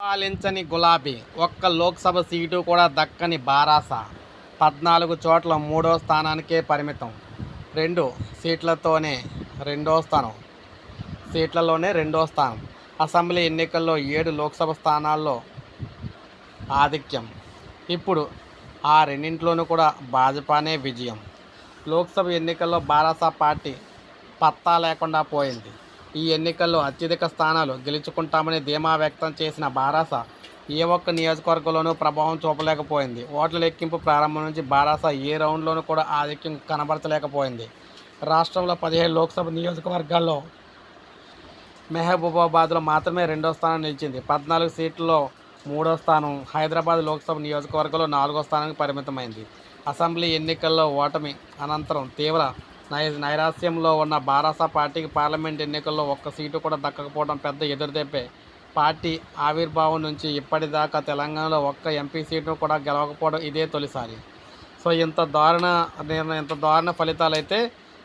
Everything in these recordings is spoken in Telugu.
పాలించని గులాబీ ఒక్క లోక్సభ సీటు కూడా దక్కని బారాస. పద్నాలుగు చోట్ల మూడో స్థానానికే పరిమితం. రెండు సీట్లతోనే రెండో స్థానం. సీట్లలోనే రెండో స్థానం. అసెంబ్లీ ఎన్నికల్లో ఏడు లోక్సభ స్థానాల్లో ఆధిక్యం. ఇప్పుడు ఆ రెండింటిలోనూ కూడా భాజపానే విజయం. లోక్సభ ఎన్నికల్లో బారాస పార్టీ పత్తా లేకుండా పోయింది. ఈ ఎన్నికల్లో అత్యధిక స్థానాలు గెలుచుకుంటామని ధీమా వ్యక్తం చేసిన బారాస ఏ ఒక్క నియోజకవర్గంలోనూ ప్రభావం చూపలేకపోయింది. ఓట్ల లెక్కింపు ప్రారంభం నుంచి బారాస ఏ రౌండ్లోనూ కూడా ఆధిక్యం కనబరచలేకపోయింది. రాష్ట్రంలో పదిహేడు లోక్సభ నియోజకవర్గాల్లో మెహబూబాబాద్లో మాత్రమే రెండో స్థానం నిలిచింది. పద్నాలుగు సీట్లలో మూడో స్థానం హైదరాబాద్ లోక్సభ నియోజకవర్గంలో నాలుగో స్థానానికి పరిమితమైంది. అసెంబ్లీ ఎన్నికల్లో ఓటమి అనంతరం తీవ్ర నైరాస్యంలో ఉన్న బారాస పార్టీకి పార్లమెంట్ ఎన్నికల్లో ఒక్క సీటు కూడా దక్కకపోవడం పెద్ద ఎదురుదెబ్బే. పార్టీ ఆవిర్భావం నుంచి ఇప్పటిదాకా తెలంగాణలో ఒక్క ఎంపీ సీటును కూడా గెలవకపోవడం ఇదే తొలిసారి. సో ఇంత దారుణ నిర్ణయం ఇంత దారుణ ఫలితాలు అయితే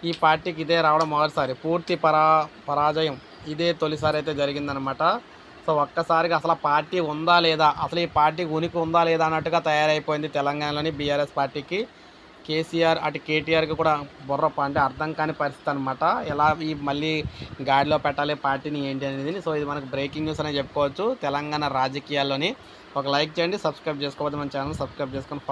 ఈ పార్టీకి ఇదే రావడం మొదటిసారి. పూర్తి పరా పరాజయం ఇదే తొలిసారి అయితే జరిగిందనమాట సో ఒక్కసారిగా అసలు పార్టీ ఉందా లేదా అసలు ఈ పార్టీకి ఉనికి ఉందా లేదా అన్నట్టుగా తయారైపోయింది తెలంగాణలోని బీఆర్ఎస్ పార్టీకి. కేసీఆర్ అటు కేటీఆర్కి కూడా బుర్ర అంటే అర్థం కాని పరిస్థితి అనమాట ఎలా ఈ మళ్ళీ గాడిలో పెట్టాలి పార్టీని ఏంటి అనేది. సో ఇది మనకు బ్రేకింగ్ న్యూస్ అనే చెప్పుకోవచ్చు. తెలంగాణ రాజకీయాల్లోని ఒక లైక్ చేయండి సబ్స్క్రైబ్ చేసుకోవద్దు మన ఛానల్ సబ్స్క్రైబ్ చేసుకొని